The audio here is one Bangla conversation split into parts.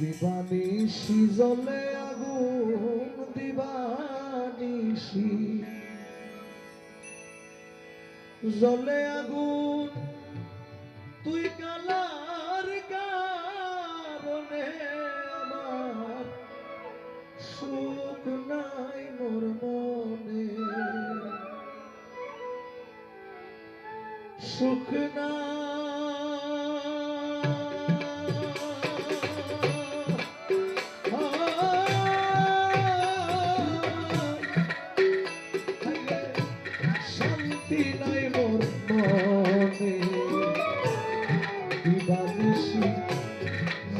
দিবানিশি জলে আগুন, দিবানিশি। জলে আগুন, তুই কালার কারণে আমার সুখ নাই মোর মনে। সুখ নাই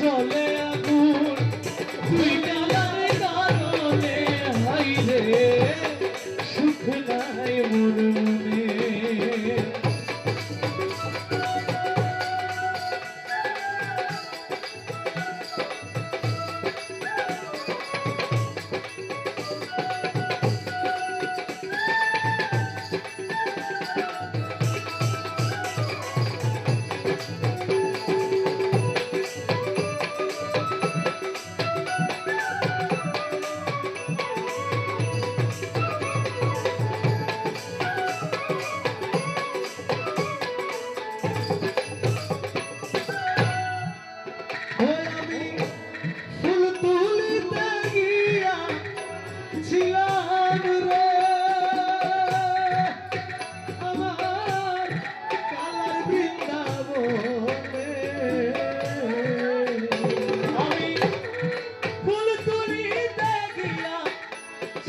জলে আগুন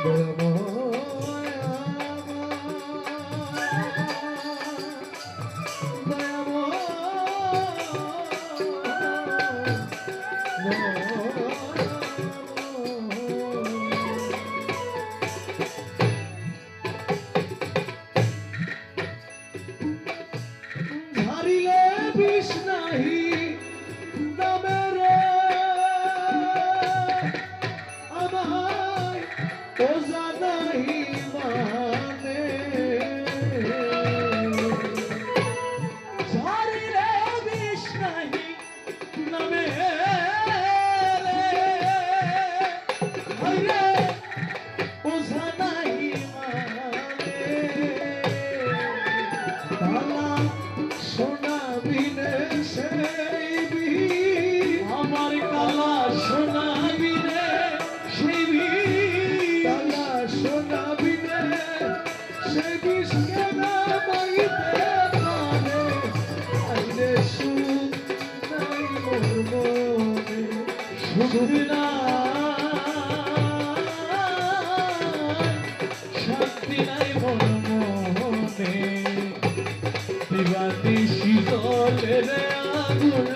Oh, Amen. শুধু না শান্তি নাই মনে দিবাদিশি জলে আগুন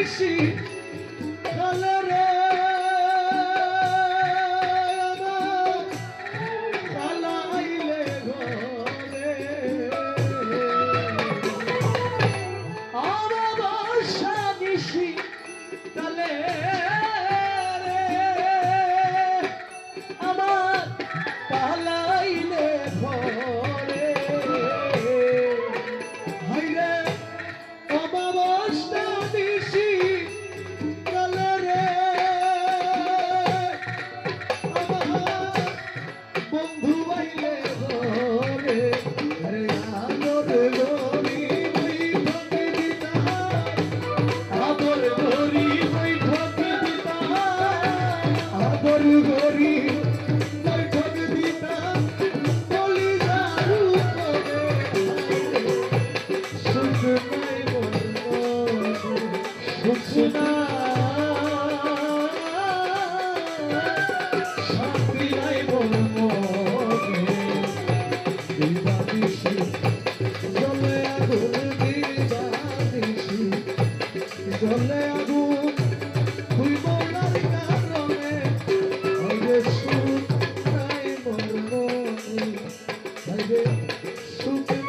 existe. Yeah. Okay.